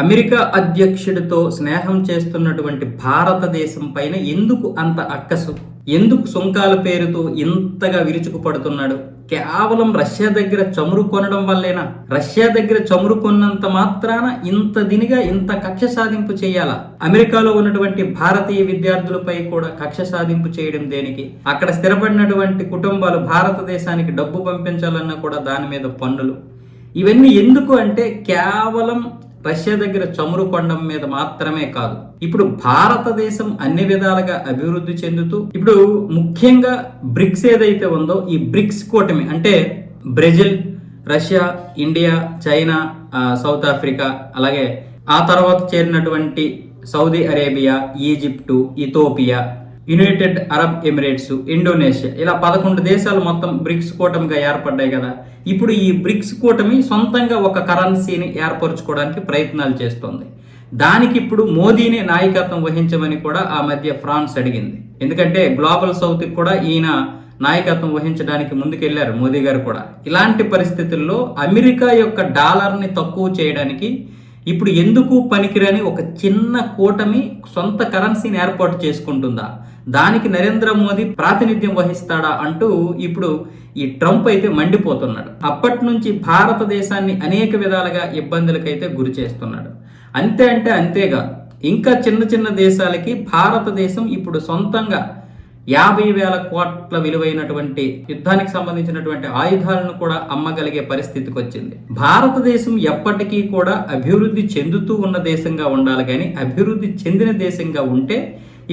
America అధ్యక్షుడితో స్నేహం చేస్తున్నటువంటి భారతదేశం పైన ఎందుకు అంత అక్కసు? ఎందుకు సుంకాల పేరుతో ఇంతగా విరుచుకుపడుతున్నాడు? కేవలం రష్యా దగ్గర చమురు కొనడం వల్లేనా? రష్యా దగ్గర చమురు కొన్నంత మాత్రాన ఇంత దినిగా ఇంత కక్ష సాధింపు చేయాలా? అమెరికాలో ఉన్నటువంటి భారతీయ విద్యార్థులపై కూడా కక్ష సాధింపు చేయడం దేనికి? అక్కడ స్థిరపడినటువంటి కుటుంబాలు భారతదేశానికి డబ్బు పంపించాలన్నా కూడా దాని మీద పన్నులు. ఇవన్నీ ఎందుకు అంటే కేవలం రష్యా దగ్గర చమురు కొండం మీద మాత్రమే కాదు. ఇప్పుడు భారతదేశం అన్ని విధాలుగా అభివృద్ధి చెందుతూ ఇప్పుడు ముఖ్యంగా బ్రిక్స్ ఏదైతే ఉందో ఈ బ్రిక్స్ కూటమి అంటే Brazil Russia India China South Africa అలాగే ఆ తర్వాత చేరినటువంటి Saudi Arabia Egypt Ethiopia United Arab Emirates Indonesia ఇలా పదకొండు దేశాలు మొత్తం బ్రిక్స్ కూటమిగా ఏర్పడ్డాయి కదా. ఇప్పుడు ఈ బ్రిక్స్ కూటమి సొంతంగా ఒక కరెన్సీని ఏర్పరచుకోవడానికి ప్రయత్నాలు చేస్తోంది. దానికి ఇప్పుడు మోదీనే నాయకత్వం వహించమని కూడా ఆ మధ్య ఫ్రాన్స్ అడిగింది. ఎందుకంటే గ్లోబల్ సౌత్కి కూడా ఈయన నాయకత్వం వహించడానికి ముందుకెళ్ళారు మోదీ గారు కూడా. ఇలాంటి పరిస్థితుల్లో అమెరికా యొక్క డాలర్ని తక్కువ చేయడానికి ఇప్పుడు ఎందుకు పనికిరని ఒక చిన్న కూటమి సొంత కరెన్సీని ఏర్పాటు చేసుకుంటుందా? దానికి నరేంద్ర మోదీ ప్రాతినిధ్యం వహిస్తాడా అంటూ ఇప్పుడు ఈ ట్రంప్ అయితే మండిపోతున్నాడు. అప్పటి నుంచి భారతదేశాన్ని అనేక విధాలుగా ఇబ్బందులకైతే గురి చేస్తున్నాడు. అంతే అంటే అంతేగా. ఇంకా చిన్న చిన్న దేశాలకి భారతదేశం ఇప్పుడు సొంతంగా యాభై వేల కోట్ల విలువైనటువంటి యుద్ధానికి సంబంధించినటువంటి ఆయుధాలను కూడా అమ్మగలిగే పరిస్థితికి వచ్చింది. భారతదేశం ఎప్పటికీ కూడా అభివృద్ధి చెందుతూ ఉన్న దేశంగా ఉండాలి కానీ అభివృద్ధి చెందిన దేశంగా ఉంటే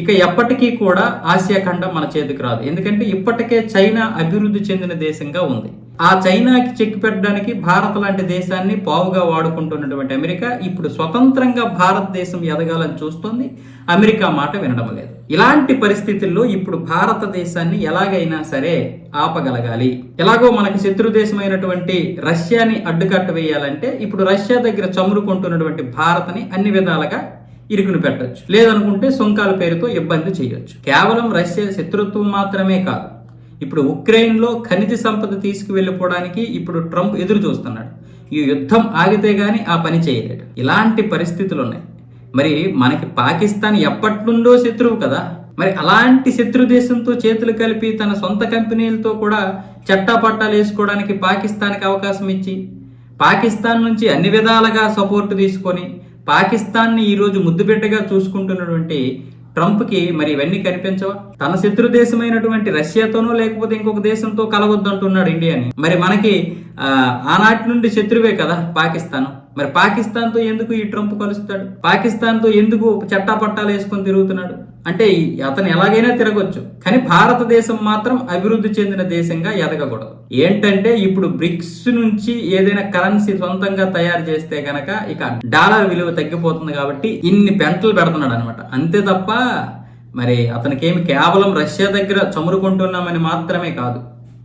ఇక ఎప్పటికీ కూడా ఆసియా ఖండం మన చేతికి రాదు. ఎందుకంటే ఇప్పటికే చైనా అభివృద్ధి చెందిన దేశంగా ఉంది. ఆ చైనాకి చెక్ పెట్టడానికి భారత్ లాంటి దేశాన్ని పావుగా వాడుకుంటున్నటువంటి అమెరికా ఇప్పుడు స్వతంత్రంగా భారతదేశం ఎదగాలని చూస్తుంది. అమెరికా మాట వినడం లేదు ఇలాంటి పరిస్థితుల్లో ఇప్పుడు భారతదేశాన్ని ఎలాగైనా సరే ఆపగలగాలి. ఎలాగో మనకి శత్రు దేశమైనటువంటి రష్యాని అడ్డుకట్ట వేయాలంటే ఇప్పుడు రష్యా దగ్గర చమురుకుంటున్నటువంటి భారత్ని అన్ని విధాలుగా ఇరుకును పెట్టొచ్చు. లేదనుకుంటే సుంకాల పేరుతో ఇబ్బంది చేయొచ్చు. కేవలం రష్యా శత్రుత్వం మాత్రమే కాదు. ఇప్పుడు ఉక్రెయిన్లో ఖనిజ సంపద తీసుకువెళ్ళిపోవడానికి ఇప్పుడు ట్రంప్ ఎదురు చూస్తున్నాడు. ఈ యుద్ధం ఆగితే గానీ ఆ పని చేయలేడు. ఇలాంటి పరిస్థితులు ఉన్నాయి మరి మనకి పాకిస్తాన్ ఎప్పటి నుండో శత్రువు కదా. మరి అలాంటి శత్రు దేశంతో చేతులు కలిపి తన సొంత కంపెనీలతో కూడా చట్టాపట్టాలు వేసుకోవడానికి పాకిస్తాన్కి అవకాశం ఇచ్చి పాకిస్తాన్ నుంచి అన్ని విధాలుగా సపోర్ట్ తీసుకొని పాకిస్తాన్ని ఈరోజు ముద్దుబిడ్డగా చూసుకుంటున్నటువంటి ట్రంప్కి మరి ఇవన్నీ కనిపించవా? తన శత్రు దేశమైనటువంటి రష్యాతోనో లేకపోతే ఇంకొక దేశంతో కలవద్దంటున్నాడు ఇండియాని. మరి మనకి ఆనాటి నుండి శత్రువే కదా పాకిస్తాన్. మరి పాకిస్తాన్తో ఎందుకు ఈ ట్రంప్ కలుస్తాడు? పాకిస్తాన్తో ఎందుకు చట్టాపట్టాలు వేసుకొని తిరుగుతున్నాడు? అంటే అతను ఎలాగైనా తిరగొచ్చు. కానీ భారతదేశం మాత్రం అభివృద్ధి చెందిన దేశంగా ఎదగకూడదు. ఏంటంటే ఇప్పుడు బ్రిక్స్ నుంచి ఏదైనా కరెన్సీ సొంతంగా తయారు చేస్తే గనక ఇక డాలర్ విలువ తగ్గిపోతుంది కాబట్టి ఇన్ని పెంటలు పెడుతున్నాడు అనమాట అంతే తప్ప మరి అతనికేమి కేవలం రష్యా దగ్గర చమురుకుంటున్నామని మాత్రమే కాదు.